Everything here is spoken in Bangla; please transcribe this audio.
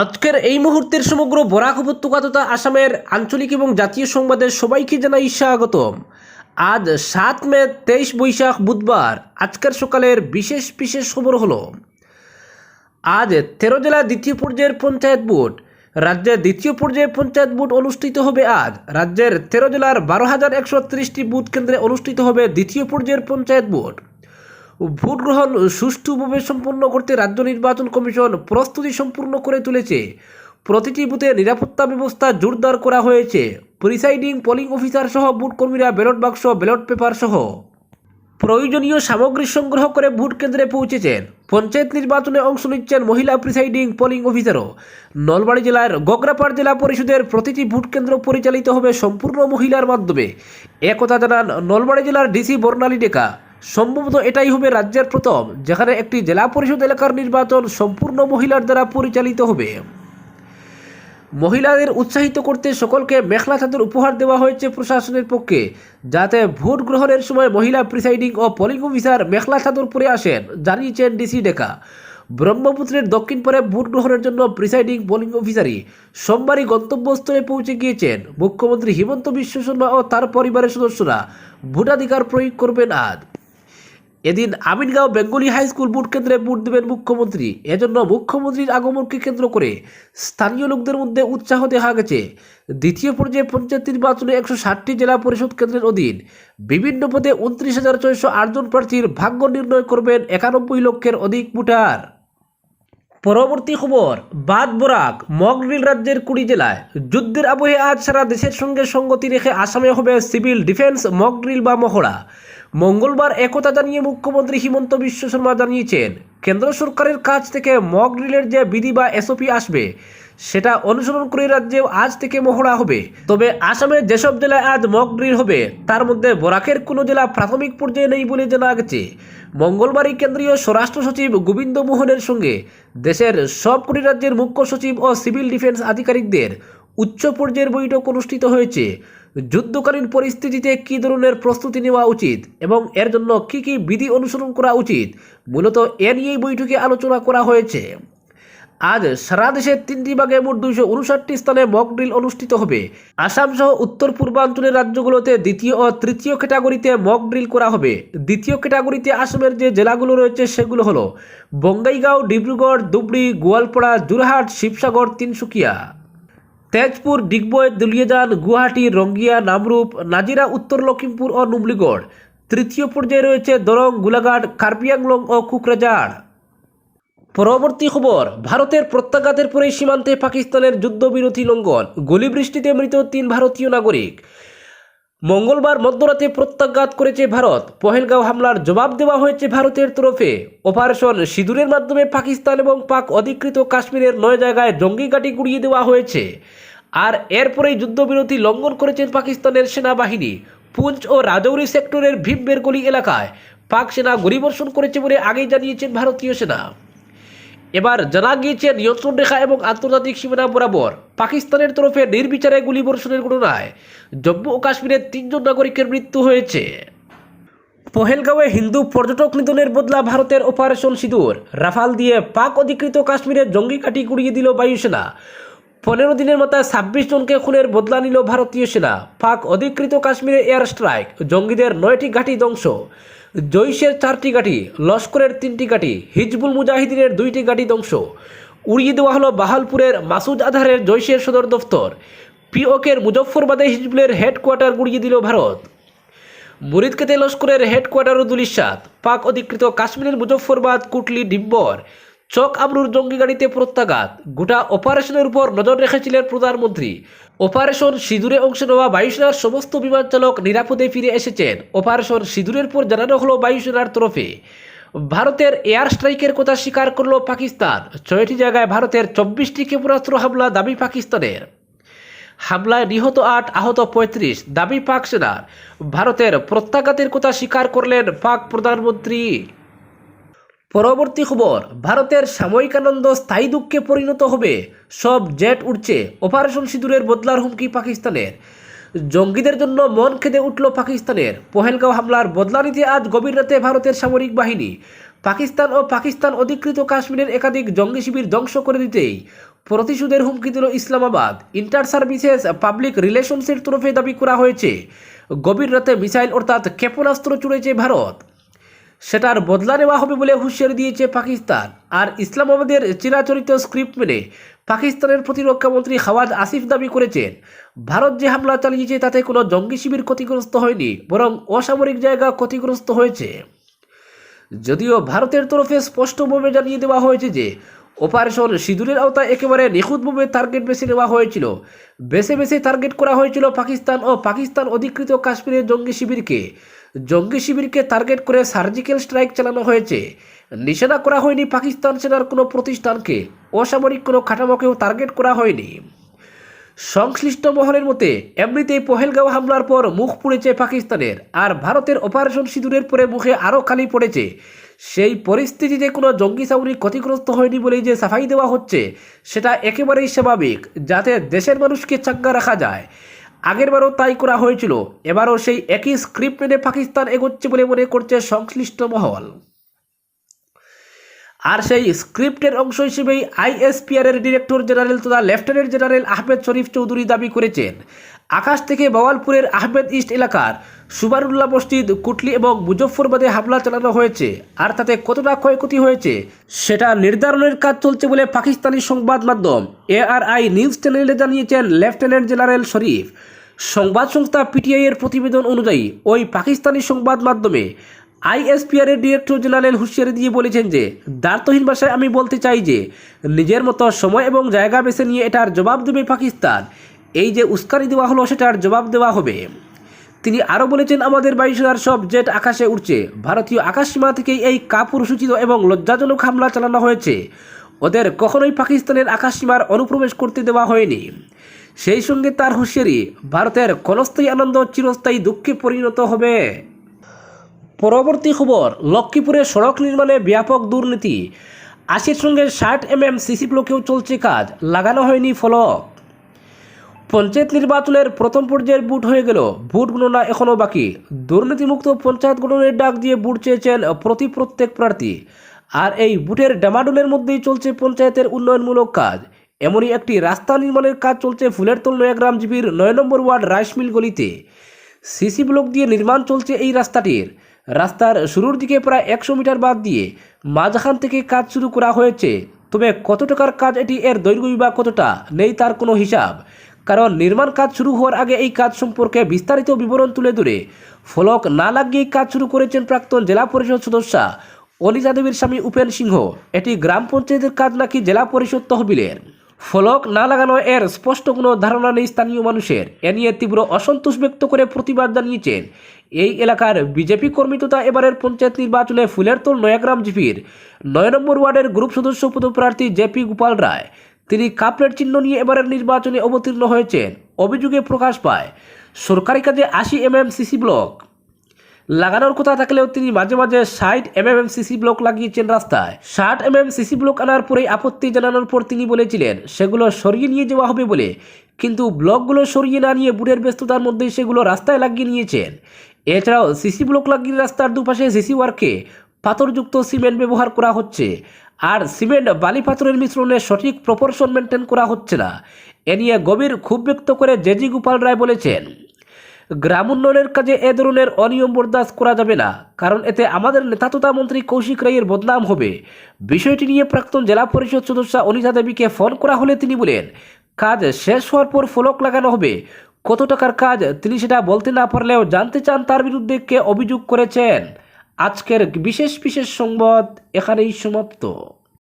আজকের এই মুহূর্তের সমগ্র বরাক উপত্যকা তথা আসামের আঞ্চলিক এবং জাতীয় সংবাদের সবাইকে জানাই স্বাগতম। আজ সাত মে, তেইশ বৈশাখ বুধবার, আজকের সকালের বিশেষ বিশেষ খবর হলো, আজ তেরো জেলা দ্বিতীয় পর্যায়ের পঞ্চায়েত ভোট, রাজ্যের দ্বিতীয় পর্যায়ের পঞ্চায়েত ভোট অনুষ্ঠিত হবে আজ, রাজ্যের তেরো জেলার বারো হাজার একশো ত্রিশটি বুথ কেন্দ্রে অনুষ্ঠিত হবে দ্বিতীয় পর্যায়ের পঞ্চায়েত ভোট। ভোট গ্রহণ সুষ্ঠুভাবে সম্পন্ন করতে রাজ্য নির্বাচন কমিশন প্রস্তুতি সম্পূর্ণ করে তুলেছে। প্রতিটি বুথে নিরাপত্তা ব্যবস্থা জোরদার করা হয়েছে। প্রিসাইডিং, পোলিং অফিসার সহ ভোট কর্মীরা ব্যালট বাক্স, ব্যালট পেপার সহ প্রয়োজনীয় সামগ্রী সংগ্রহ করে ভোট কেন্দ্রে পৌঁছেছেন। পঞ্চায়েত নির্বাচনে অংশ নিচ্ছেন মহিলা প্রিসাইডিং, পোলিং অফিসারও। নলবাড়ি জেলার গগরাপাড় জেলা পরিষদের প্রতিটি ভোট কেন্দ্র পরিচালিত হবে সম্পূর্ণ মহিলার মাধ্যমে। একথা জানান নলবাড়ি জেলার ডিসি বর্ণালী ডেকা। সম্ভবত এটাই হবে রাজ্যের প্রথম, যেখানে একটি জেলা পরিষদ এলাকার নির্বাচন সম্পূর্ণ মহিলার দ্বারা পরিচালিত হবে। মহিলাদের উৎসাহিত করতে সকলকে মেখলা চাদর উপহার দেওয়া হয়েছে প্রশাসনের পক্ষে, যাতে ভোট গ্রহণের সময় মহিলা প্রিসাইডিং ও পোলিং অফিসার মেখলা চাদর পরে আসেন, জানিয়েছেন ডিসি ডেকা। ব্রহ্মপুত্রের দক্ষিণ পরে ভোট গ্রহণের জন্য প্রিসাইডিং পোলিং অফিসারই সোমবারই গন্তব্যস্থলে পৌঁছে গিয়েছেন। মুখ্যমন্ত্রী হিমন্ত বিশ্ব শর্মা ও তার পরিবারের সদস্যরা ভোটাধিকার প্রয়োগ করবেন আজ। এদিন আমিনগাঁও বেঙ্গলি হাই স্কুল ভোট কেন্দ্রে ভোট দেবেন মুখ্যমন্ত্রী। এজন্য মুখ্যমন্ত্রীর আগমনকে কেন্দ্র করে স্থানীয় লোকদের মধ্যে উৎসাহ দেখা গেছে। দ্বিতীয় পর্যায়ে পঞ্চায়েত নির্বাচনে একশো ষাটটি জেলা পরিষদ কেন্দ্রের অধীন বিভিন্ন পদে উনত্রিশ হাজার ছয়শো আটজন প্রার্থীর ভাগ্য নির্ণয় করবেন একানব্বই লক্ষের অধিক ভোটার। পরবর্তী খবর, বাদ বরাক মগরিল রাজ্যের কুড়ি জেলায় যুদ্ধের আবহে আজ সারা দেশের সঙ্গে সঙ্গতি রেখে আসামে হবে সিভিল ডিফেন্স মকড্রিল বা মহড়া। মঙ্গলবার একথা জানিয়ে মুখ্যমন্ত্রী হিমন্ত বিশ্ব শর্মা জানিয়েছেন, কেন্দ্র সরকারের কাছ থেকে মক ড্রিলের যে বিধি বা এসওপি আসবে, সেটা অনুসরণ করে রাজ্যেও আজ থেকে মহড়া হবে। তবে আসামের যেসব জেলায় আজ মক ড্রিল হবে, তার মধ্যে বরাকের কোনো জেলা প্রাথমিক পর্যায়ে নেই বলে জানা গেছে। মঙ্গলবারই কেন্দ্রীয় স্বরাষ্ট্র সচিব গোবিন্দ মোহনের সঙ্গে দেশের সবকটি রাজ্যের মুখ্য সচিব ও সিভিল ডিফেন্স আধিকারিকদের উচ্চ পর্যায়ের বৈঠক অনুষ্ঠিত হয়েছে। যুদ্ধকালীন পরিস্থিতিতে কী ধরনের প্রস্তুতি নেওয়া উচিত এবং এর জন্য কী কী বিধি অনুসরণ করা উচিত, মূলত এ নিয়েই বৈঠকে আলোচনা করা হয়েছে। আজ সারা দেশের তিনটি ভাগে মোট দুইশো উনষাটটি স্থানে মক ড্রিল অনুষ্ঠিত হবে। আসাম সহ উত্তর পূর্বাঞ্চলের রাজ্যগুলোতে দ্বিতীয় ও তৃতীয় ক্যাটাগরিতে মক ড্রিল করা হবে। দ্বিতীয় ক্যাটাগরিতে আসামের যে জেলাগুলো রয়েছে সেগুলো হলো বঙ্গাইগাঁও, ডিব্রুগড়, ধুবড়ি, গোয়ালপাড়া যোরহাট শিবসাগর তিনসুকিয়া। তেজপুর, ডিগবয় দুলিয়েদান গুয়াহাটি, রঙ্গিয়া, নামরূপ, নাজিরা, উত্তর লখিমপুর ও নুমলিগড়। তৃতীয় পর্যায়ে রয়েছে দরং, গোলাঘাট, কার্পিয়াংলং ও কুকরাঝাড়। পরবর্তী খবর, ভারতের প্রত্যাঘাতের পরে সীমান্তে পাকিস্তানের যুদ্ধবিরতি লঙ্ঘন। গুলিবৃষ্টিতে মৃত তিন ভারতীয় নাগরিক। মঙ্গলবার মধ্যরাতে প্রত্যাঘাত করেছে ভারত। পহেলগাঁও হামলার জবাব দেওয়া হয়েছে ভারতের তরফে। অপারেশন সিঁদুরের মাধ্যমে পাকিস্তান এবং পাক অধিকৃত কাশ্মীরের নয় জায়গায় জঙ্গি ঘাঁটি গুড়িয়ে দেওয়া হয়েছে। আর এরপরেই যুদ্ধবিরতি লঙ্ঘন করেছেন পাকিস্তানের সেনাবাহিনী। পুঞ্চ ও রাজৌরি সেক্টরের ভীমবের গলি এলাকায় পাক সেনা গুলিবর্ষণ করেছে বলে আগেই জানিয়েছেন ভারতীয় সেনা। এবার জানা গিয়েছে, নিয়ন্ত্রণ রেখা এবং আন্তর্জাতিক সীমানা বরাবর পাকিস্তানের তরফে নির্বিচারে গুলিবর্ষণের ঘটনায় জম্মু ও কাশ্মীরের তিনজন নাগরিকের মৃত্যু হয়েছে। পহেলগাঁওয়ে হিন্দু পর্যটক নিধনের বদলা ভারতের অপারেশন সিঁদুর। রাফাল দিয়ে পাক অধিকৃত কাশ্মীরের জঙ্গি কাঠি গুড়িয়ে দিল বায়ুসেনা পনেরো দিনের মাথায় ছাব্বিশ জনকে খুনের বদলা নিল ভারতীয় সেনা। পাক অধিকৃত কাশ্মীরে এয়ার স্ট্রাইক। জঙ্গিদের নয়টি ঘাঁটি ধ্বংস। জৈশের চারটি গাঠি লস্করের তিনটি গাঠি হিজবুল মুজাহিদিনের দুইটি গাঠি ধ্বংস। উড়িয়ে দেওয়া হলো বাহালপুরের মাসুদ আধারের জৈশের সদর দফতর। পিওকের মুজফ্ফরবাদে হিজবুলের হেডকোয়ার্টার গুড়িয়ে দিল ভারত। মরিদকেতে লস্করের হেডকোয়ার্টার দুলিশাত। পাক অধিকৃত কাশ্মীরের মুজফ্ফরবাদ, কুটলি ডিম্বর চক আবরুর জঙ্গি গাড়িতে প্রত্যাঘাত। গোটা অপারেশনের উপর নজর রেখেছিলেন প্রধানমন্ত্রী। অপারেশন সিঁদুরে অংশ নেওয়া বায়ুসেনার সমস্ত বিমান চালক নিরাপদে ফিরে এসেছেন। অপারেশন সিঁদুরের পর জানানো হলো বায়ুসেনার তরফে। ভারতের এয়ার স্ট্রাইকের কথা স্বীকার করল পাকিস্তান। ছয়টি জায়গায় ভারতের চব্বিশটি ক্ষেপণাস্ত্র হামলা দাবি পাকিস্তানের। হামলায় নিহত আট, আহত পঁয়ত্রিশ, দাবি পাক সেনার। ভারতের প্রত্যাঘাতের কথা স্বীকার করলেন পাক প্রধানমন্ত্রী। পরবর্তী খবর, ভারতের সাময়িক আনন্দ স্থায়ী দুঃখে পরিণত হবে। সব জেট উঠছে অপারেশন সিঁদুরের বদলার হুমকি পাকিস্তানের। জঙ্গিদের জন্য মন খেদে উঠল পাকিস্তানের। পহেলগাঁও হামলার বদলা নিতে আজ গভীর রাতে ভারতের সামরিক বাহিনী। পাকিস্তান ও পাকিস্তান অধিকৃত কাশ্মীরের একাধিক জঙ্গি শিবির ধ্বংস করে দিতেই প্রতিশোধের হুমকি দিল ইসলামাবাদ। ইন্টার সার্ভিসেস পাবলিক রিলেশনসের তরফে দাবি করা হয়েছে। গভীর রাতে মিসাইল অর্থাৎ ক্ষেপণাস্ত্র চুড়েছে ভারত। সেটার বদলা নেওয়া হবে বলে হুঁশিয়ারি দিয়েছে পাকিস্তান। আর ইসলামাবাদের চিরাচরিত স্ক্রিপ্ট মেনে পাকিস্তানের প্রতিরক্ষা মন্ত্রী খাওয়াজ আসিফ দাবি করেছেন, ভারত যে হামলা চালিয়েছে তাতে কোনো জঙ্গি শিবির ক্ষতিগ্রস্ত হয়নি, বরং অসামরিক জায়গা ক্ষতিগ্রস্ত হয়েছে। যদিও ভারতের তরফে স্পষ্টভাবে জানিয়ে দেওয়া হয়েছে যে, অপারেশন সিঁদুরের আওতায় একেবারে নিখুঁতভাবে টার্গেট বেছে নেওয়া হয়েছিল। বেছে বেছে টার্গেট করা হয়েছিল পাকিস্তান ও পাকিস্তান অধিকৃত কাশ্মীরের জঙ্গি শিবিরকে। জঙ্গি শিবিরকে টার্গেট করে সার্জিক্যাল স্ট্রাইক চালানো হয়েছে। নিশানা করা হয়নি পাকিস্তান সেনার কোনো প্রতিষ্ঠানকে। অসামরিক কোনো কাঠামোকেও টার্গেট করা হয়নি। সংশ্লিষ্ট মহলের মতে, এমনিতেই পহেলগাঁও হামলার পর মুখ পুড়েছে পাকিস্তানের। আর ভারতের অপারেশন সিঁদুরের পরে মুখে আরও খালি পড়েছে। সেই পরিস্থিতিতে কোনো জঙ্গি চাউরি ক্ষতিগ্রস্ত হয়নি বলেই যে সাফাই দেওয়া হচ্ছে, সেটা একেবারেই স্বাভাবিক, যাতে দেশের মানুষকে চাঙ্গা রাখা যায়। আগেরবারও তাই করা হয়েছিল। এবারও সেই একই স্ক্রিপ্ট মেনে পাকিস্তান এগোচ্ছে বলে মনে করছে সংশ্লিষ্ট মহল। আর সেই স্ক্রিপ্টের অংশ হিসেবেই আইএসপিআর এর ডিরেক্টর জেনারেল তথা লেফটেন্যান্ট জেনারেল আহমেদ শরীফ চৌধুরী দাবি করেছেন। আকাশ থেকে বাওয়ালপুরের আহমেদ ইস্ট এলাকার সুবারুল্লাহ মসজিদ, কুটলি এবং মুজফ্ফরবাদে হামলা চালানো হয়েছে। আর তাতে কতটা ক্ষয়ক্ষতি হয়েছে, সেটা নির্ধারণের কাজ চলছে বলে পাকিস্তানি সংবাদ মাধ্যম এআরআই নিউজ চ্যানেলে জানিয়েছেন লেফটেন্যান্ট জেনারেল শরীফ। সংবাদ সংস্থা পিটিআইয়ের প্রতিবেদন অনুযায়ী, ওই পাকিস্তানি সংবাদ মাধ্যমে আইএসপিআর এর ডিরেক্টর জেনারেল হুঁশিয়ারি দিয়ে বলেছেন যে দ্বার্থহীন ভাষায় আমি বলতে চাই যে, নিজের মতো সময় এবং জায়গা বেছে নিয়ে এটার জবাব দেবে পাকিস্তান। এই যে উস্কানি দেওয়া হলো, সেটার জবাব দেওয়া হবে। তিনি আরও বলেছেন, আমাদের বায়ুসেনার সব জেট আকাশে উঠছে ভারতীয় আকাশসীমা থেকেই এই কাপুরুষোচিত এবং লজ্জাজনক হামলা চালানো হয়েছে। ওদের কখনোই পাকিস্তানের আকাশসীমার অনুপ্রবেশ করতে দেওয়া হয়নি। সেই সঙ্গে তার হুঁশিয়ারি, ভারতের ক্ষণস্থায়ী আনন্দ চিরস্থায়ী দুঃখে পরিণত হবে। পরবর্তী খবর, লক্ষ্মীপুরে সড়ক নির্মাণে ব্যাপক দুর্নীতি। আশির সঙ্গে ষাট এম এম সিসি ব্লকেও চলছে কাজ, লাগানো হয়নি ফলক। পঞ্চায়েত নির্বাচনের প্রথম পর্যায়ের বুট হয়ে গেল ভোট গণনা এখনও বাকি। দুর্নীতিমুক্ত পঞ্চায়েত গঠনের ডাক দিয়ে বুট চেয়েছেন প্রতি প্রত্যেক প্রার্থী। আর এই বুটের ডামাডোলের মধ্যেই চলছে পঞ্চায়েতের উন্নয়নমূলক কাজ। এমনই একটি রাস্তা নির্মাণের কাজ চলছে ফুলের ফুলেরতল নয়াগ্রাম জিপির নয় নম্বর ওয়ার্ড রাইস মিল গলিতে। সিসি ব্লক দিয়ে নির্মাণ চলছে এই রাস্তাটির। রাস্তার শুরুর দিকে প্রায় একশো মিটার বাদ দিয়ে মাঝখান থেকে কাজ শুরু করা হয়েছে। তবে কত টাকার কাজ এটি, এর দৈর্ঘ্য বা কতটা, নেই তার কোনো হিসাব। কারণ নির্মাণ কাজ শুরু হওয়ার আগে এই কাজ সম্পর্কে বিস্তারিত বিবরণ তুলে ধরে ফলক না লাগিয়ে কাজ শুরু করেছেন প্রাক্তন জেলা পরিষদ সদস্যা অনিতা দেবীর স্বামী উপেন সিংহ। এটি গ্রাম পঞ্চায়েতের কাজ নাকি জেলা পরিষদ তহবিলের? ফলক না লাগানো এর স্পষ্ট কোনো ধারণা নেই স্থানীয় মানুষের। এ নিয়ে তীব্র অসন্তোষ ব্যক্ত করে প্রতিবাদ জানিয়েছেন। এই এলাকার বিজেপি কর্মী তথা এবারের পঞ্চায়েত নির্বাচনে ফুলেরতল নয়াগ্রাম জিপির নয় নম্বর ওয়ার্ডের গ্রুপ সদস্য পদপ্রার্থী জেপি গোপাল রায়। তিনি কাপড়ের চিহ্ন নিয়ে এবারের নির্বাচনে অবতীর্ণ হয়েছেন। অভিযোগে প্রকাশ পায়, সরকারি কাজে আশি এম এম সিসি ব্লক। লাগানোর কথা থাকলেও তিনি মাঝে মাঝে ষাট এম এম সিসি ব্লক লাগিয়েছেন রাস্তায়। ষাট এম এম সিসি ব্লক আনার পরেই আপত্তি জানানোর পর তিনি বলেছিলেন, সেগুলো সরিয়ে নিয়ে যাওয়া হবে বলে। কিন্তু ব্লকগুলো সরিয়ে না নিয়ে বুড়ের ব্যস্ততার মধ্যেই সেগুলো রাস্তায় লাগিয়ে নিয়েছেন। এছাড়াও সিসি ব্লক লাগিয়ে রাস্তার দুপাশে সিসি ওয়ার্কে পাথরযুক্ত সিমেন্ট ব্যবহার করা হচ্ছে। আর সিমেন্ট বালি পাথরের মিশ্রণে সঠিক প্রপোর্শন মেনটেন করা হচ্ছে না। এ নিয়ে গভীর ক্ষোভ ব্যক্ত করে জেজি গোপাল রায় বলেছেন গ্রাম উন্নয়নের কাজে এ ধরনের অনিয়ম বরদাস্ত করা যাবে না, কারণ এতে আমাদের নেতা তথা মন্ত্রী কৌশিক রায়ের বদনাম হবে। বিষয়টি নিয়ে প্রাক্তন জেলা পরিষদ সদস্য অনিতা দেবীকে ফোন করা হলে তিনি বলেন, কাজ শেষ হওয়ার পর ফলক লাগানো হবে। কত টাকার কাজ তিনি সেটা বলতে না পারলেও জানতে চান তার বিরুদ্ধে কে অভিযোগ করেছেন। আজকের বিশেষ বিশেষ সংবাদ এখানেই সমাপ্ত।